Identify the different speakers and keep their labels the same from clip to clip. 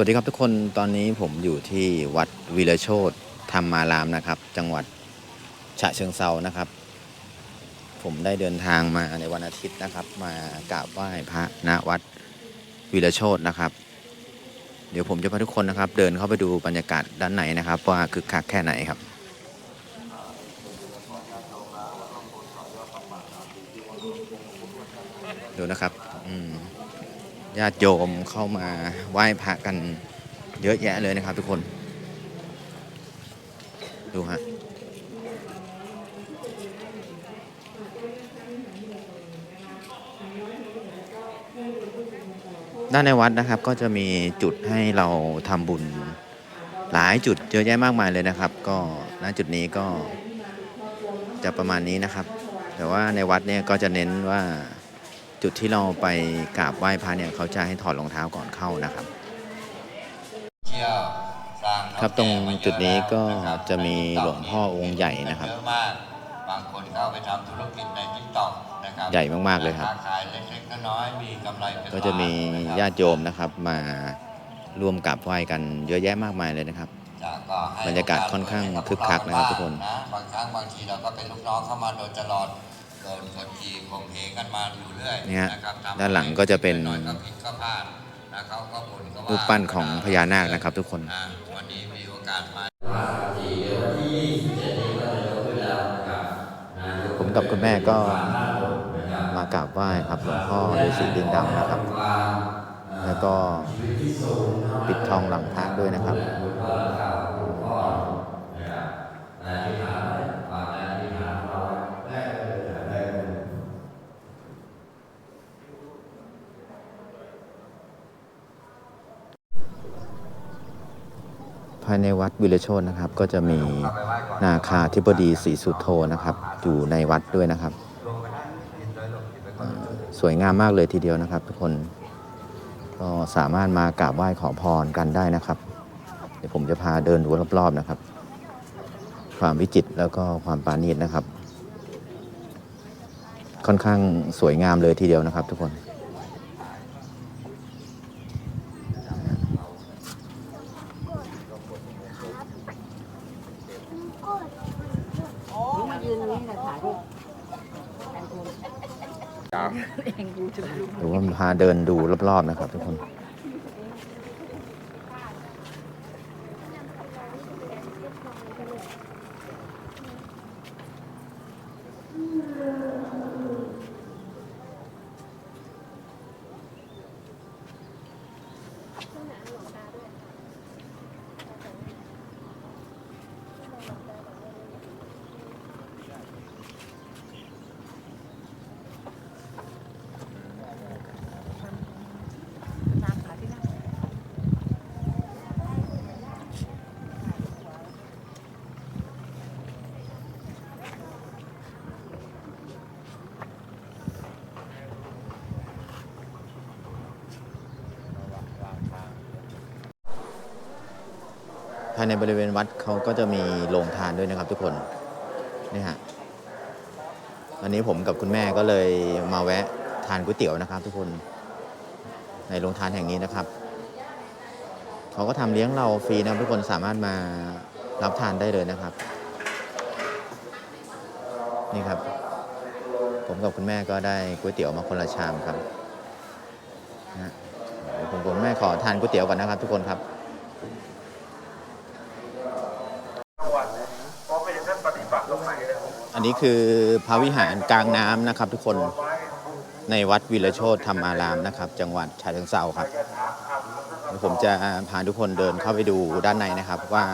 Speaker 1: สวัสดีครับทุกคนตอนนี้ผมอยู่ที่วัดวีรโชตธรรมารามนะครับ จังหวัดฉะเชิงเซานะครับ ผมได้เดินทางมาในวันอาทิตย์นะครับ มากราบไหว้พระณวัดวีรโชตนะครับ เดี๋ยวผมจะพาทุกคนนะครับ เดินเข้าไปดูบรรยากาศด้านในนะครับ ว่าคึกคักแค่ไหนครับดูนะครับ ญาติโยมเข้ามาไหว้พระกันเยอะแยะเลยนะครับทุกคน ดูฮะด้านในวัดนะครับก็จะมีจุดให้เราทำบุญหลายจุดเยอะแยะมากมายเลยนะครับ ก็ณจุดนี้ก็จะประมาณนี้นะครับ แต่ว่าในวัดเนี่ยก็จะเน้นว่า จุดที่เราไปกราบไหว้พระเนี่ยเขาจะให้ถอดรองเท้าก่อนเข้านะครับ ครับตรงจุดนี้ก็จะมีหลวงพ่อองค์ใหญ่นะครับ
Speaker 2: บางคนเข้าไปทำธุรกิจในทิกตอกนะครับ
Speaker 1: ใหญ่มากๆเลยครับ
Speaker 2: ขายเล็กๆน้อยๆมีกำไร
Speaker 1: ก็จะมีญาติโยมนะครับมาร่วมกราบไหว้กันเยอะแยะมากมายเลยนะครับบรรยากาศค่อนข้างคึกคักนะครับทุกคน
Speaker 2: บางครั้งบางทีเราก็เป็นลูกน้องเข้ามาโดยตลอดโดนคน ทีข่มเหงกันมาอยู่เรื่อย
Speaker 1: นี่ย
Speaker 2: นะครับทำ
Speaker 1: ด้านหลังก็จะเป็น
Speaker 2: หอยก็ผิดก็พลาดนะเขาก็บ่นก็ว่า
Speaker 1: รูปปั้นของพญานาคนะครับทุกคน
Speaker 2: นะวันนี้มีโอกาสมา
Speaker 1: ผมกับคุณแม่ก็มากราบไหว้ครับหลวงพ่อฤาษีดินดำนะครับ แล้วก็ปิดทองหลังพระด้วยนะครับภายในวัดวิรโชตนะครับ ก็จะมีนาคาธิบดีศรีสุโธนะครับ อยู่ในวัดด้วยนะครับ สวยงามมากเลยทีเดียวนะครับ ทุกคนก็สามารถมากราบไหว้ขอพรกันได้นะครับ เดี๋ยวผมจะพาเดินดูรอบๆนะครับ ความวิจิตรแล้วก็ความปราณีตนะครับ ค่อนข้างสวยงามเลยทีเดียวนะครับ ทุกคน
Speaker 3: มายืนนี่นะถ่ายรูปเองกูจะรู้
Speaker 1: หรือว่าพา เดินดูรอบๆนะครับทุกคน ในบริเวณวัดเขาก็จะมีโรงทานด้วยนะครับทุกคนนี่ฮะวันนี้ผมกับคุณแม่ก็เลยมาแวะทานก๋วยเตี๋ยวนะครับ ทุกคนในโรงทานแห่งนี้นะครับเขาก็ทำเลี้ยงเราฟรีนะทุกคนสามารถมารับทานได้เลยนะครับ นี่ครับ ผมกับคุณแม่ก็ได้ก๋วยเตี๋ยวมาคนละชามครับนะฮะเดี๋ยวผมกับคุณแม่ขอทานก๋วยเตี๋ยวก่อนนะครับ ทุกคนครับ อันนี้คือพระวิหารกลางน้ำนะครับ ทุกคนในวัดวิรโชตธรรมารามนะครับ จังหวัดฉะเชิงเทราครับผมจะพาทุกคนเดินเข้าไปดูด้านในนะครับ ว่า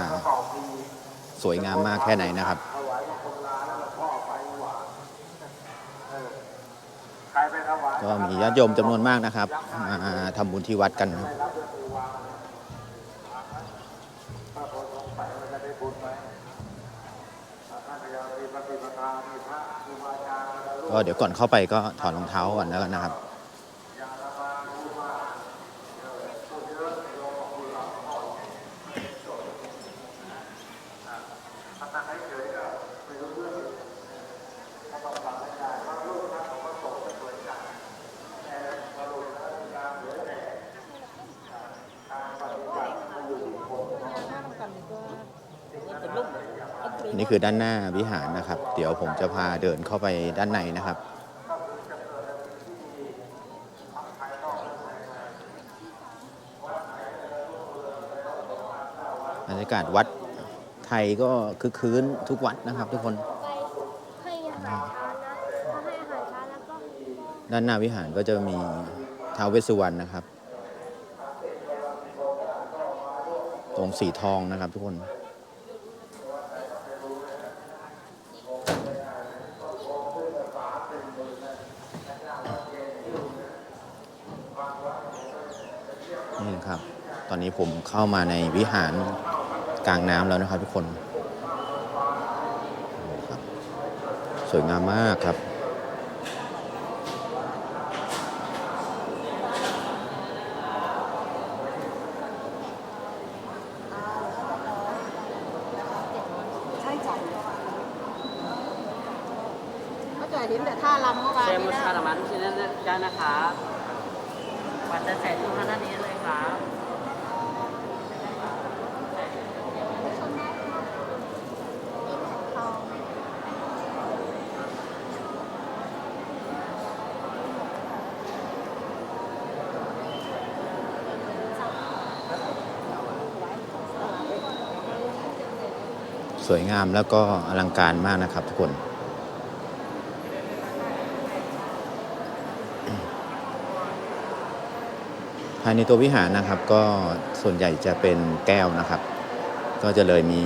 Speaker 1: สวยงามมากแค่ไหนนะครับก็มีญาติโยมจำนวนมากนะครับมาทำบุญที่วัดกันครับ ก็เดี๋ยวก่อนเข้าไปก็ถอดรองเท้าก่อนแล้วกันนะครับ นี่คือด้านหน้าวิหารนะครับ เดี๋ยวผมจะพาเดินเข้าไปด้านในนะครับบรรยากาศวัดไทยก็คึกคืนทุกวัดนะครับ ทุกคน
Speaker 4: ให้อาหารช้างนะพอให้อาหารช้างแล้วก็
Speaker 1: ด้านหน้าวิหารก็จะมีท้าวเวสสุวรรณนะครับ ตรงสีทองนะครับทุกคนครับ ตอนนี้ผม เข้ามาในวิหารกลางน้ำแล้วนะครับทุกคนครับสวยงามมากครับ
Speaker 3: ใช่จ่ายก็จ่ายลิ้นแต่ท่าลำเมื่อวาน
Speaker 5: เซ
Speaker 3: นี้
Speaker 5: มุชา
Speaker 3: นะ
Speaker 5: รามันที่นั่นได้นะครับวัดจะใส่ทุกท่านนี้เลยครับ
Speaker 1: สวยงามแล้วก็อลังการมากนะครับทุกคน ภายในตัววิหารนะครับก็ส่วนใหญ่จะเป็นแก้วนะครับ ก็จะเลยมี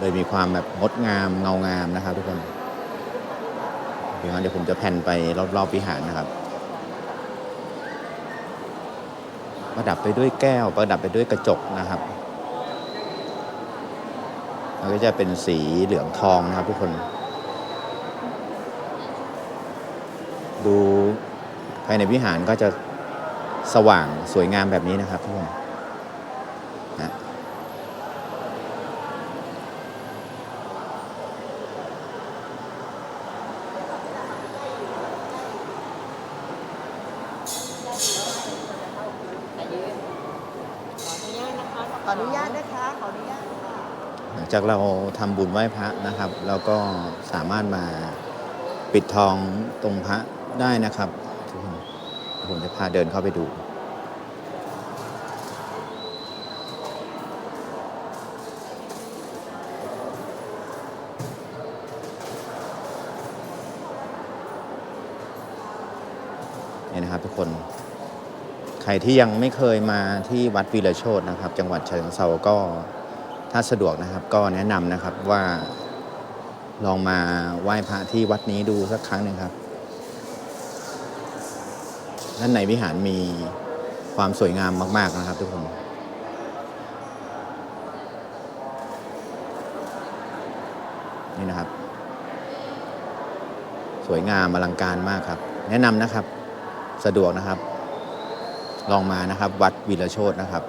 Speaker 1: เลยมีความแบบงดงามเงางามนะครับ ทุกคนเดี๋ยวงั้นเดี๋ยวผมจะแผ่นไปรอบๆวิหารนะครับประดับไปด้วยแก้ว ประดับไปด้วยกระจกนะครับ มันก็จะเป็นสีเหลืองทองนะครับทุกคน ดูภายในวิหารก็จะสว่างสวยงามแบบนี้นะครับทุกคนนะ
Speaker 3: ขออนุญาตนะคะ ขออนุญาตค่ะ
Speaker 1: หลัง จากเราทำบุญไหว้พระนะครับแล้วก็สามารถมาปิดทองตรงพระได้นะครับทุกคนผมจะพาเดินเข้าไปดูนี่นะครับทุกคน ใครที่ยังไม่เคยมาที่วัดวีระโชตนะครับ จังหวัดฉะเชิงเทราก็ ถ้าสะดวกนะครับก็แนะนำนะครับว่าลองมาไหว้พระที่วัดนี้ดูสักครั้งหนึ่งครับ ด้านในวิหารมีความสวยงามมาก ๆนะครับทุกคน นี่นะครับ สวยงามอลังการมากครับ แนะนำนะครับสะดวกนะครับ ลองมานะครับ วัดวีรโชตนะครับ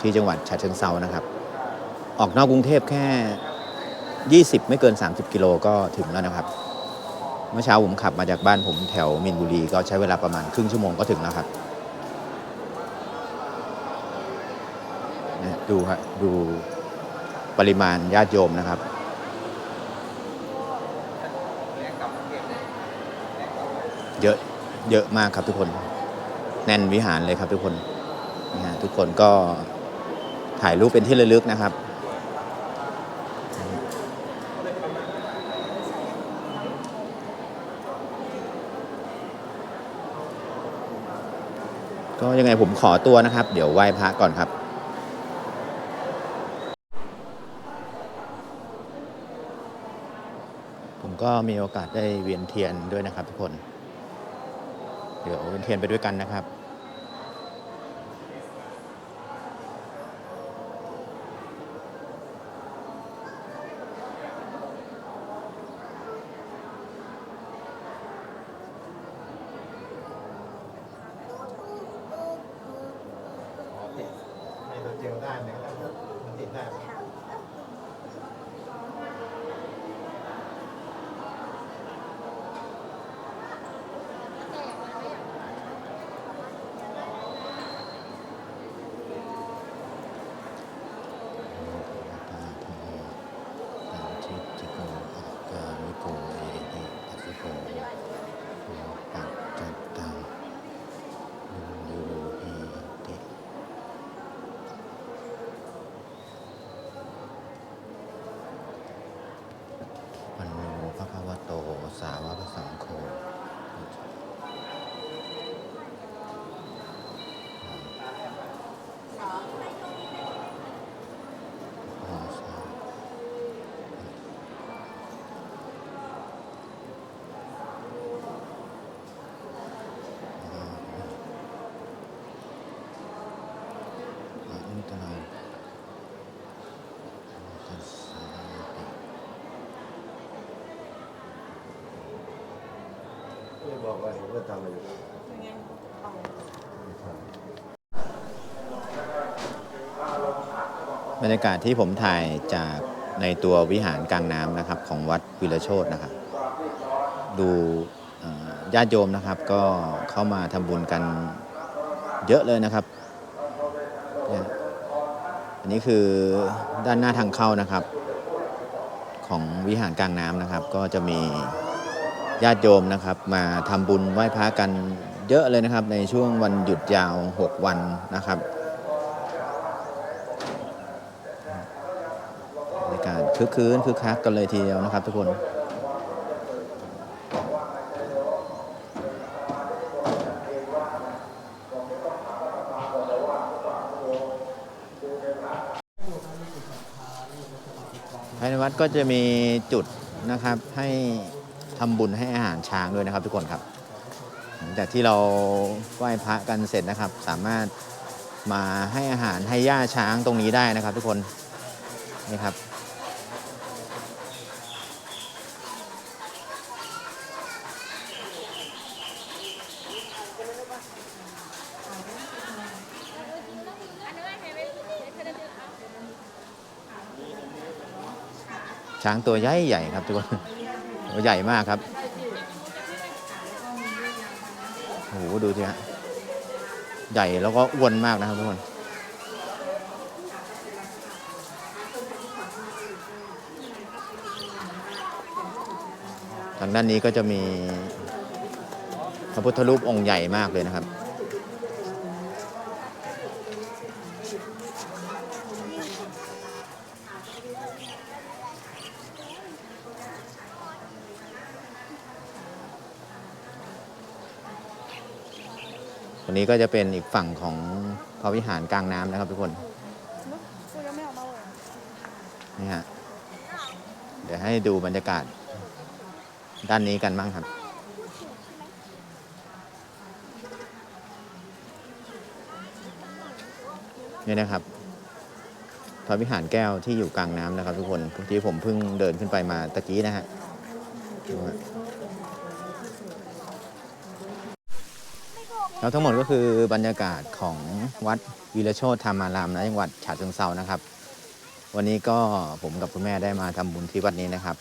Speaker 1: ที่จังหวัดฉะเชิงเซานะครับ ออกนอกกรุงเทพแค่ 20 ไม่เกิน 30 กิโลก็ถึงแล้วนะครับ เมื่อเช้าผมขับมาจากบ้านผมแถวมินบุรีก็ใช้เวลาประมาณครึ่งชั่วโมงก็ถึงแล้วครับดูครับดูปริมาณญาติโยมนะครับ เยอะเยอะมากครับทุกคน แน่นวิหารเลยครับทุกคนนะฮะทุกคนก็ถ่ายรูปเป็นที่ระลึกนะครับ ก็ยังไงผมขอตัวนะครับ เดี๋ยวไหว้พระก่อนครับผมก็มีโอกาสได้เวียนเทียนด้วยนะครับทุกคน เดี๋ยวเวียนเทียนไปด้วยกันนะครับ บรรยากาศที่ผมถ่ายจากในตัววิหารกลางน้ำนะครับ ของวัดวิรโชตนะครับ ดูญาติโยมนะครับก็เข้ามาทำบุญกันเยอะเลยนะครับนี่ยอันนี้คือด้านหน้าทางเข้านะครับ ของวิหารกลางน้ำนะครับ ก็จะมี ญาติโยมนะครับมาทำบุญไหว้พระกันเยอะเลยนะครับ ในช่วงวันหยุดยาว 6 วันนะครับบรรยากาศคึกคืนคึกคักกันเลยทีเดียวนะครับทุกคนภายในวัดก็จะมีจุดนะครับให้ ทำบุญให้อาหารช้างด้วยนะครับ ทุกคนครับ หลังจากที่เราไหว้พระกันเสร็จนะครับ สามารถมาให้อาหารให้ย่าช้างตรงนี้ได้นะครับ ทุกคนนี่ครับช้างตัวใหญ่ใหญ่ครับทุกคน ตัวใหญ่มากครับโอ้โหดูสิฮะใหญ่แล้วก็อ้วนมากนะครับทุกคนทางด้านนี้ก็จะมีพระพุทธรูปองค์ใหญ่มากเลยนะครับ นี้ก็จะเป็นอีกฝั่งของพระวิหารกลางน้ำนะครับทุกคนนี่ฮะเดี๋ยวให้ดูบรรยากาศด้านนี้กันบ้างครับ นี่นะครับพระวิหารแก้วที่อยู่กลางน้ำนะครับทุกคนที่ผมเพิ่งเดินขึ้นไปมาตะกี้นะฮะดูฮะ แล้วทั้งหมดก็คือบรรยากาศของวัดวีรโชตธรรมารามนะจังหวัดฉะเชิงเซานะครับ วันนี้ก็ผมกับคุณแม่ได้มาทำบุญที่วัดนี้นะครับ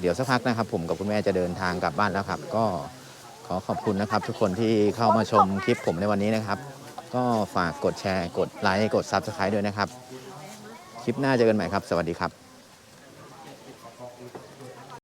Speaker 1: เดี๋ยวสักพักนะครับ ผมกับคุณแม่จะเดินทางกลับบ้านแล้วครับ ก็ขอขอบคุณนะครับ ทุกคนที่เข้ามาชมคลิปผมในวันนี้นะครับ ก็ฝากกดแชร์ กดไลค์กด Subscribe ด้วยนะครับ คลิปหน้าเจอกันใหม่ครับ สวัสดีครับ